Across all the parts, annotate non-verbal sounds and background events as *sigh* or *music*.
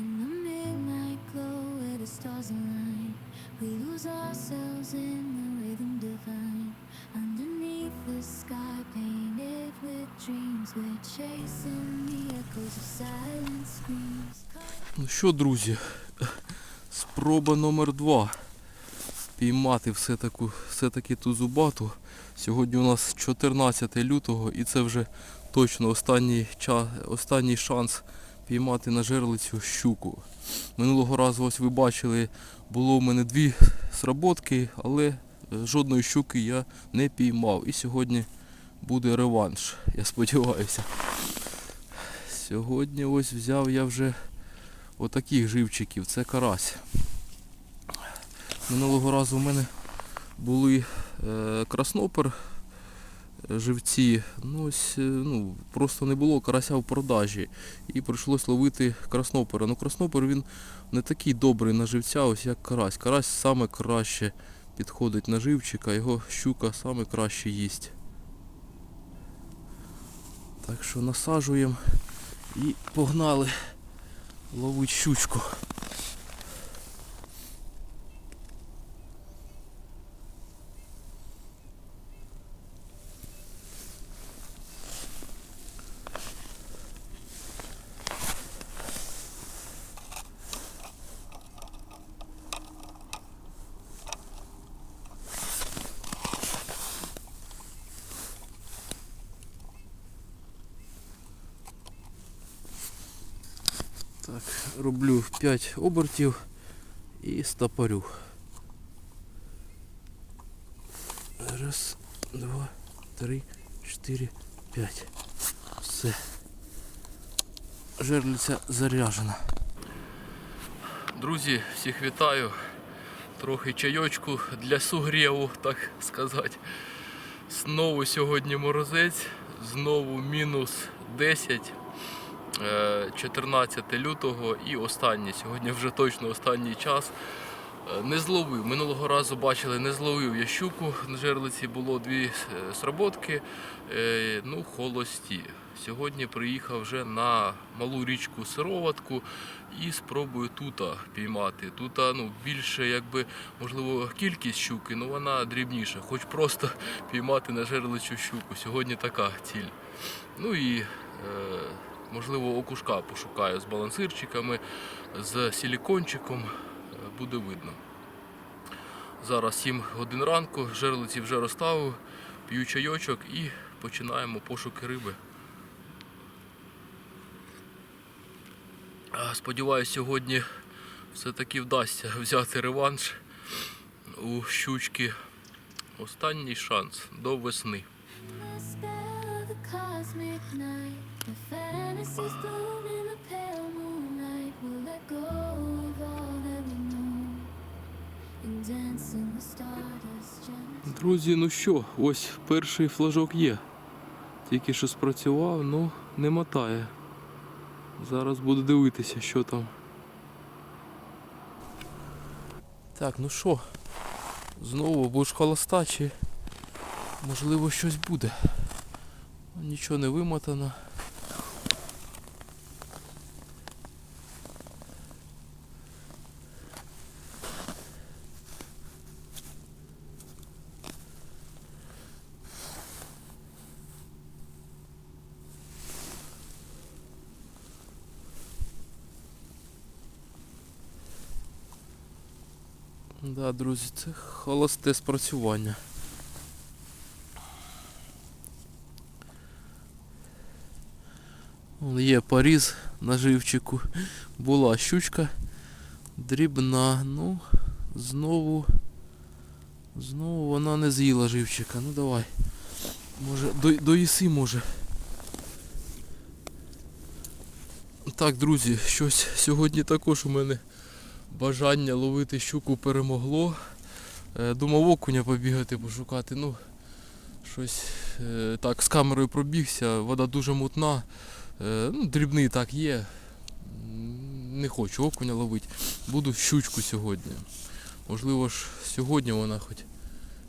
In the midnight glow where the stars align, we lose ourselves in the rhythm divine. Underneath the sky painted with dreams, we're chasing the echoes of silent screams. Ну що, друзі, спроба номер два. Піймати все-таки, все-таки ту зубату. Сьогодні у нас 14 лютого і це вже точно останній, час, останній шанс піймати на жерлицю щуку. Минулого разу, ось ви бачили, було в мене дві сработки, але е, жодної щуки я не піймав. І сьогодні буде реванш, я сподіваюся. Сьогодні ось взяв я вже отаких живчиків, це карась. Минулого разу в мене були е, краснопер живці. Ну, ось, е, ну, просто не було карася в продажі. І прийшлось ловити краснопера. Ну краснопер він не такий добрий на живця, ось як карась. Карась саме краще підходить на живчика, його щука саме краще їсть. Так що насаджуємо і погнали ловить щучку. Так, роблю 5 обертів і стопорю. Раз, два, три, чотири, п'ять. Все. Жерлиця заряжена. Друзі, всіх вітаю. Трохи чайочку для сугріву, так сказати. Знову сьогодні морозець, знову мінус 10. Е, 14 лютого і останній. Сьогодні вже точно останній час. Е, Не зловив. Минулого разу бачили, не зловив я щуку. На жерлиці було дві е, сработки, е, ну, холості. Сьогодні приїхав вже на малу річку Сироватку і спробую тут піймати. Тут ну, більше, якби, можливо, кількість щуки, але вона дрібніша. Хоч просто піймати на жерлицю щуку. Сьогодні така ціль. Ну і е, можливо окушка пошукаю з балансирчиками, з силікончиком, е, буде видно. Зараз 7 годин ранку, жерлиці вже розставив, п'ю чайочок і починаємо пошуки риби. Сподіваюсь, сьогодні все-таки вдасться *laughs* взяти реванш у щучки. Останній шанс до весни. Друзі, ну що, ось перший флажок є. Тільки що спрацював, ну не мотає. Зараз буду дивитися, що там. Так, ну що, знову будеш холоста чи можливо щось буде. Нічого не вимотано. Да, друзі, це холосте спрацювання. Вон Є поріз на живчику. Була щучка дрібна. Ну, знову. Знову вона не з'їла живчика. Ну давай. Може, до, доїси може. Так, друзі, щось сьогодні також у мене бажання ловити щуку перемогло. Е, Думав окуня побігати, пошукати. Ну, щось е, так з камерою пробігся, вода дуже мутна. Е, Ну, дрібний так є. Не хочу окуня ловити. Буду щучку сьогодні. Можливо ж сьогодні вона хоч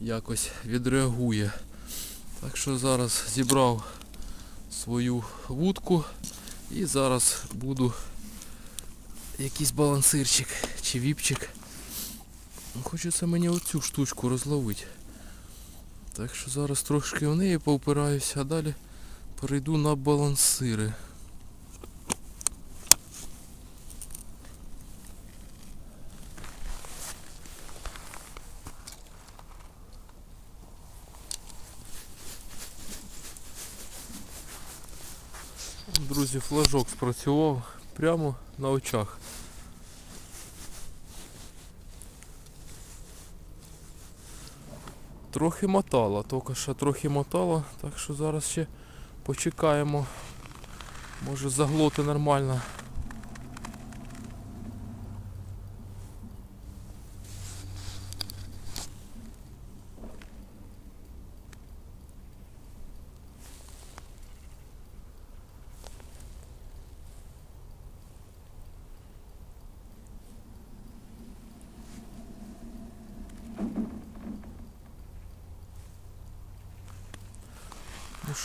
якось відреагує. Так що зараз зібрав свою вудку і зараз буду якийсь балансирчик чи віпчик. Ну, Хочеться мені оцю штучку розловити. Так що зараз трошки в неї повпираюся, а далі перейду на балансири. Друзі, флажок спрацював прямо на очах. Трохи мотало, тільки що трохи мотало, так що зараз ще почекаємо. Може заглоти нормально.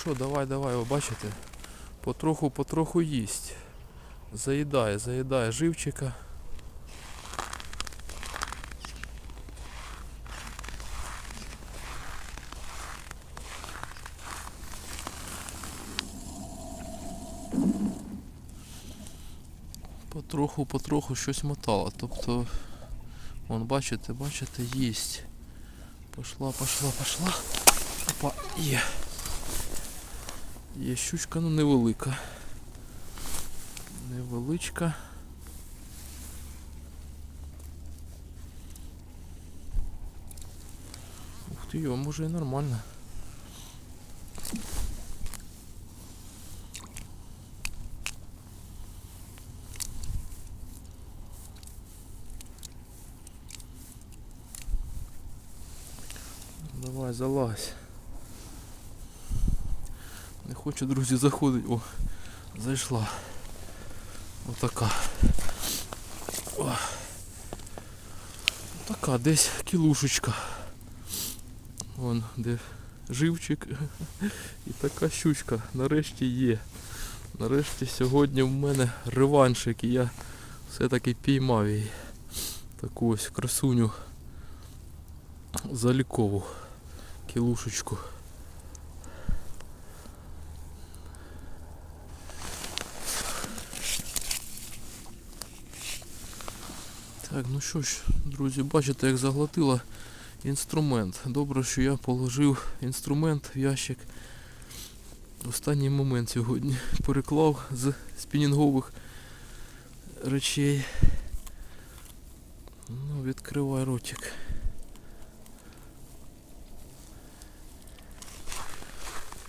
Що, давай, давай, ви бачите? Потроху, потроху їсть. Заїдає, заїдає живчика. Потроху, потроху щось мотало. Тобто, вон, бачите, бачите, їсть. Пошла, пошла, пошла. Опа, є. Є щучка, ну невелика. Невеличка. Ух ти йо, може і нормально. Давай, залазь. Не хочу, друзі, заходить. О, зайшла. Отака. О. Така десь кілушечка. Вон де живчик. І така щучка. Нарешті є. Нарешті сьогодні в мене реваншик і я все-таки піймав її. Таку ось красуню залікову кілушечку. Так, ну що ж, друзі, бачите, як заглотила інструмент. Добре, що я положив інструмент в ящик. Останній момент сьогодні *laughs* переклав з спінінгових речей. Ну, відкривай ротик.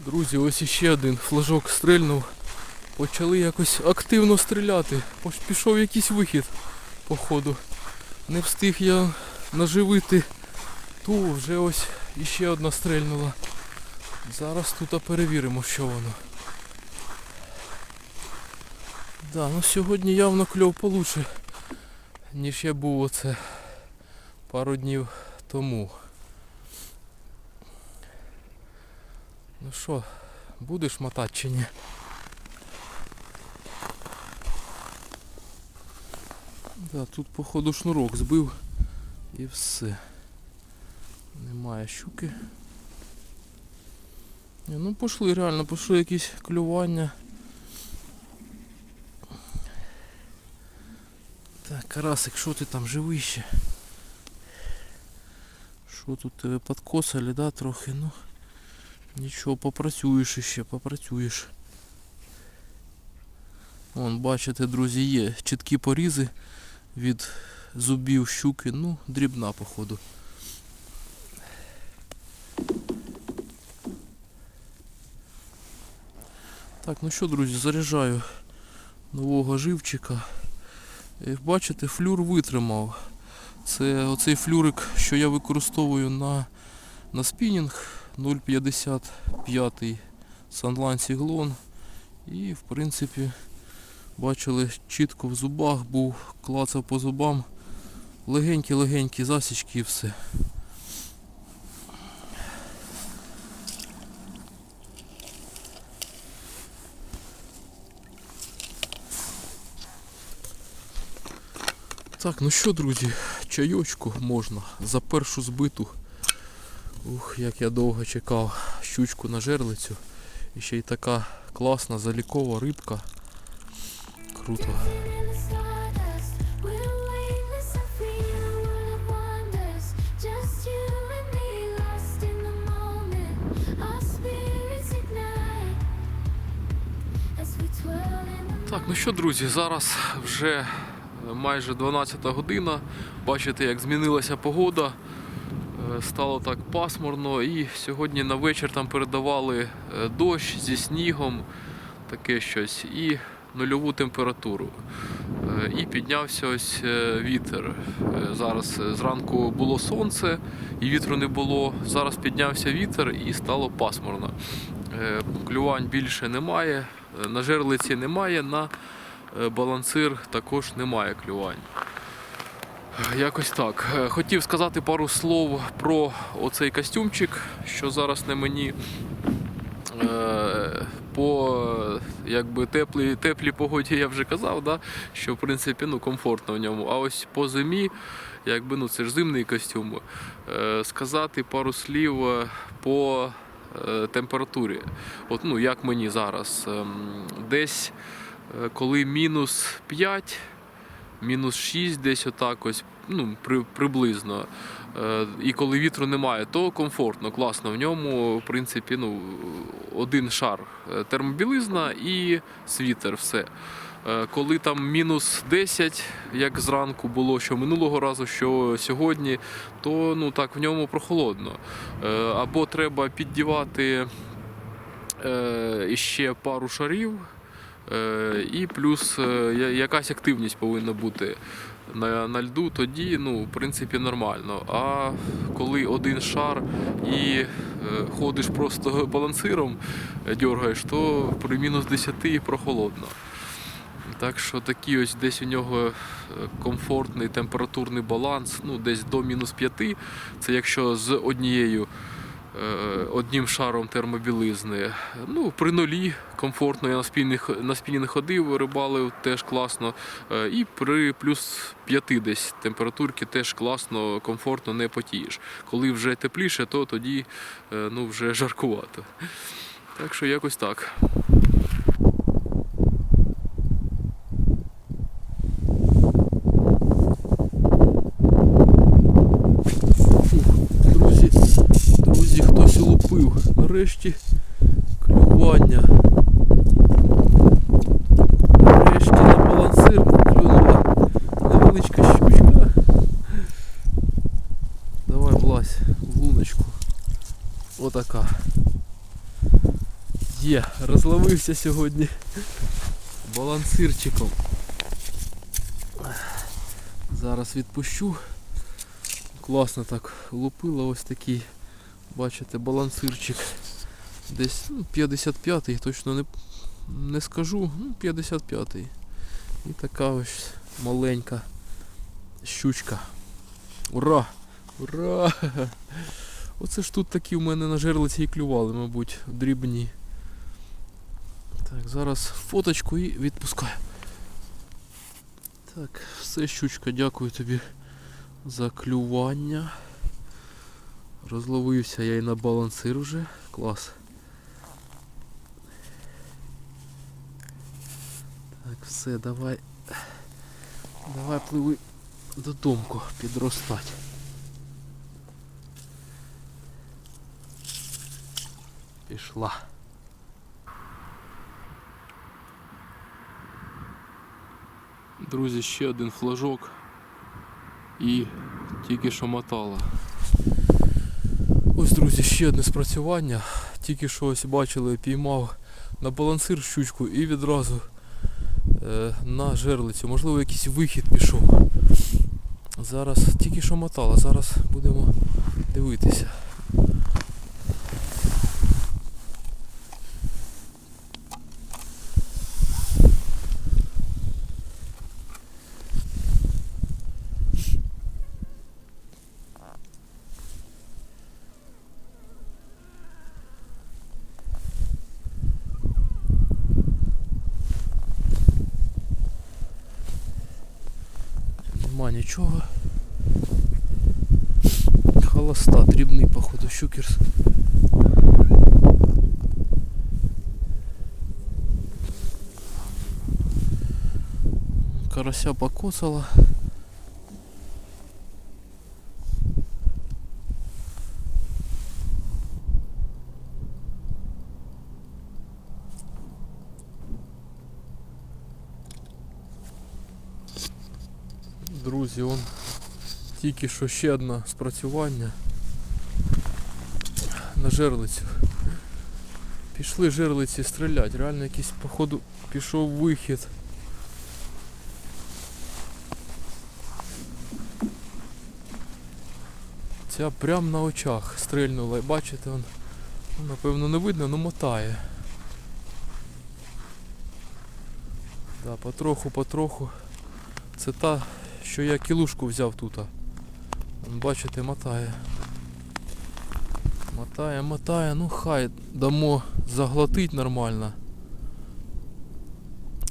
Друзі, ось іще один флажок стрельнув. Почали якось активно стріляти. Пішов якийсь вихід походу. Не встиг я наживити ту, вже ось іще одна стрельнула. Зараз тут перевіримо, що воно. Да, ну сьогодні явно кльов получше, ніж я був оце пару днів тому. Ну що, будеш мотати чи ні? Да, тут походу шнурок збив і все. Немає щуки. Ні, ну пішли, реально, пішли якісь клювання. Так, Карасик, що ти там живий ще? Що тут тебе подкосили, да, трохи, ну. Нічого, попрацюєш іще, попрацюєш. Вон, бачите, друзі, є чіткі порізи від зубів щуки, ну, дрібна, походу. Так, ну що, друзі, заряджаю нового живчика. Бачите, флюр витримав. Це оцей флюрик, що я використовую на, на спінінг 0,55 Sunline Сіглон. І в принципі бачили чітко в зубах був, клацав по зубам. Легенькі-легенькі засічки і все. Так, ну що, друзі, чайочку можна за першу збиту. Ух, як я довго чекав щучку на жерлицю. І ще й така класна залікова рибка. Круто. Так, ну що, друзі, зараз вже майже 12 година. Бачите, як змінилася погода. Е, Стало так пасмурно і сьогодні на вечір там передавали е, дощ зі снігом, таке щось, і нульову температуру. Е, І піднявся ось е, вітер. Е, Зараз зранку було сонце і вітру не було. Зараз піднявся вітер і стало пасмурно. Клювань більше немає, на жерлиці немає, на балансир також немає клювань. Якось так. Хотів сказати пару слов про оцей костюмчик, що зараз на мені. Е, По е, якби теплій, теплій погоді я вже казав, да, що в принципі ну, комфортно в ньому. А ось по зимі, якби ну це ж зимний костюм. Е, Сказати пару слів е, по е, температурі. От ну як мені зараз. Ем, Десь е, коли мінус 5, мінус 6, десь отак ось, ну, при, приблизно. Е, І коли вітру немає, то комфортно, класно. В ньому, в принципі, ну, один шар е, термобілизна і світер, все. Е, Коли там мінус 10, як зранку було, що минулого разу, що сьогодні, то ну так в ньому прохолодно. Або треба піддівати ще пару шарів, і плюс якась активність повинна бути на, на льду, тоді ну, в принципі нормально. А коли один шар і е, ходиш просто *laughs* балансиром, е, дергаєш, то при мінус 10 прохолодно. Так що такий ось десь у нього е, комфортний температурний баланс, ну десь до мінус 5. Це якщо з однією одним шаром термобілизни. Ну, при нулі комфортно, я на спільних на спільні ходив, рибалив теж класно. Е, І при плюс 5 десь температурки теж класно, комфортно не потієш. Коли вже тепліше, то тоді е, ну, вже жаркувато. Так що якось так. Друзі, друзі, хтось улупив. Нарешті клювання. Нарешті на балансир клюнула невеличка щучка. Давай влазь в луночку. Отака. Є, розловився сьогодні балансирчиком. Зараз відпущу. Класно так лупила ось такий, бачите, балансирчик. Десь ну, 55-й, точно не, не скажу, ну 55-й. І така ось маленька щучка. Ура! Ура! *laughs* Оце ж тут такі в мене на жерлиці і клювали, мабуть, дрібні. Так, зараз фоточку і відпускаю. Так, все, щучка, дякую тобі за клювання. Розловився я і на балансир вже. Клас. Так, все, давай. Давай пливи додому підростать. Пішла. Друзі, ще один флажок і тільки що мотала. Ось, друзі, ще одне спрацювання. Тільки що ось бачили, піймав на балансир щучку і відразу на жерлицю. Можливо, якийсь вихід пішов. Зараз тільки що мотала, зараз будемо дивитися. Нічого. Холоста, дрібний, походу, щукерс. Карася покосала. Друзі, он тільки що ще одне спрацювання на жерлицю. Пішли жерлиці стріляти. Реально якийсь, походу, пішов вихід. Ця прям на очах стрельнула. І бачите, он, ну, напевно не видно, але мотає. Да, потроху, потроху. Це та, що я кілушку взяв тут. Бачите, мотає. Мотає, мотає, ну хай дамо заглотить нормально.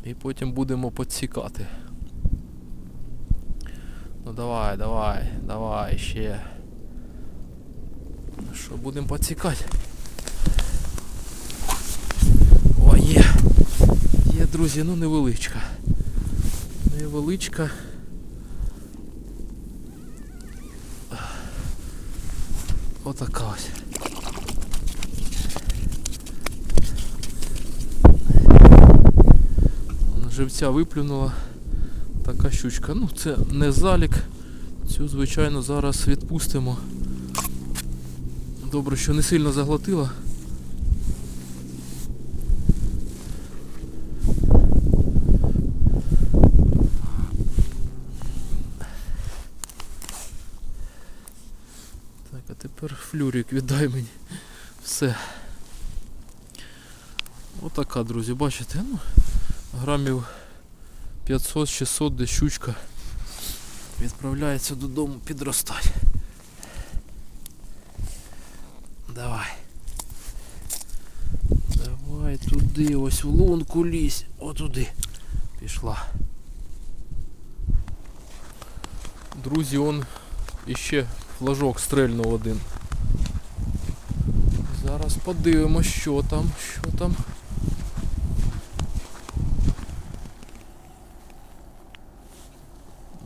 І потім будемо підсікати. Ну давай, давай, давай ще. Ну що, будемо підсікати? О, є. Є, друзі, ну невеличка. Невеличка. Отака ось. Живця виплюнула. Така щучка. Ну це не залік. Цю, звичайно, зараз відпустимо. Добре, що не сильно заглотила. Так, а тепер віддай мені. Все. Отака, друзі, бачите, ну, грамів 500-600 де щучка відправляється додому підростати. Давай. Давай туди, ось в лунку лізь. Отуди. Пішла. Друзі, он іще флажок стрельнув один. Зараз подивимось, що там, що там.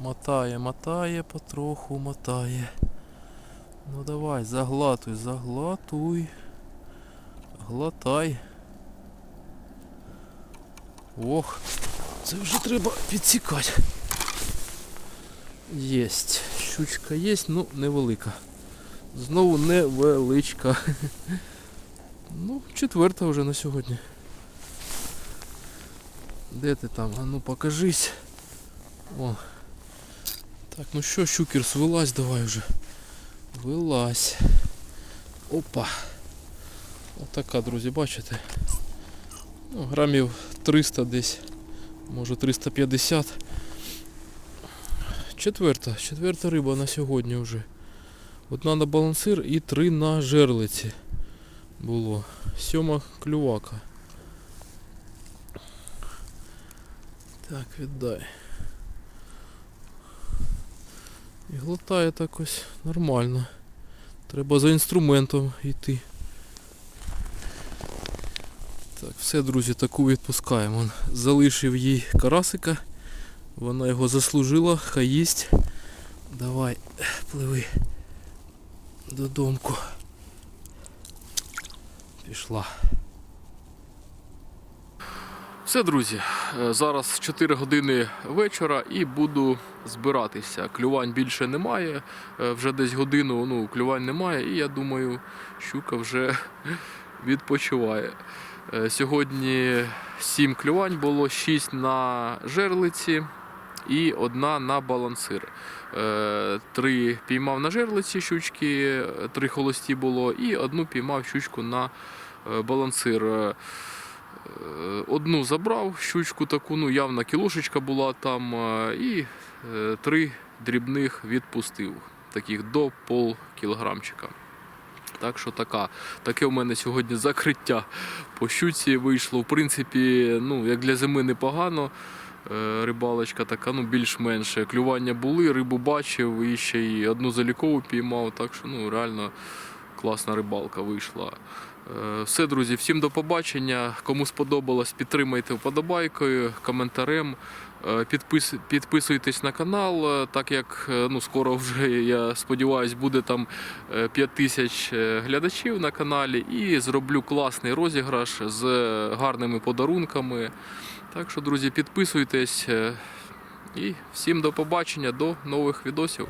Мотає, мотає, потроху мотає. Ну давай, заглатуй, заглатуй. Глотай. Ох, це вже треба підсікати. Єсть. Щучка є, ну невелика. Знову невеличка. *laughs* Ну, четверта вже на сьогодні. Де ти там? А ну покажись. О. Так, ну що, щукерс, вилазь давай вже. Вилазь. Опа. Отака, друзі, бачите? Ну, грамів 300 десь. Може 350. Четверта, четверта риба на сьогодні вже. Одна на балансир і три на жерлиці було. Сьома клювака. Так, віддай. І глотає так ось нормально. Треба за інструментом йти. Так, все, друзі, таку відпускаємо. Залишив їй карасика. Вона його заслужила, хай їсть. Давай, пливи додомку. Пішла. Все, друзі, е, зараз 4 години вечора і буду збиратися. Клювань більше немає. е, Вже десь годину ну, клювань немає, і я думаю, щука вже *laughs* відпочиває. Е, Сьогодні 7 клювань було, 6 на жерлиці і одна на балансир. Три піймав на жерлиці щучки, три холості було, і одну піймав щучку на балансир. Е, е, Одну забрав щучку таку, ну явна кілошечка була там, е, і е, три дрібних відпустив, таких до пол кілограмчика. Так що така, таке у мене сьогодні закриття по щуці вийшло. В принципі, ну, як для зими непогано. Е, Рибалочка така, ну більш-менш. Клювання були, рибу бачив і ще й одну залікову піймав. Так що ну реально класна рибалка вийшла. Е, Все, друзі, всім до побачення. Кому сподобалось, підтримайте вподобайкою, коментарем. Е, Підпис, підписуйтесь на канал, е, так як ну, скоро вже, я сподіваюся, буде там 5 тисяч глядачів на каналі і зроблю класний розіграш з гарними подарунками. Так що, друзі, підписуйтесь і всім до побачення, до нових відосів.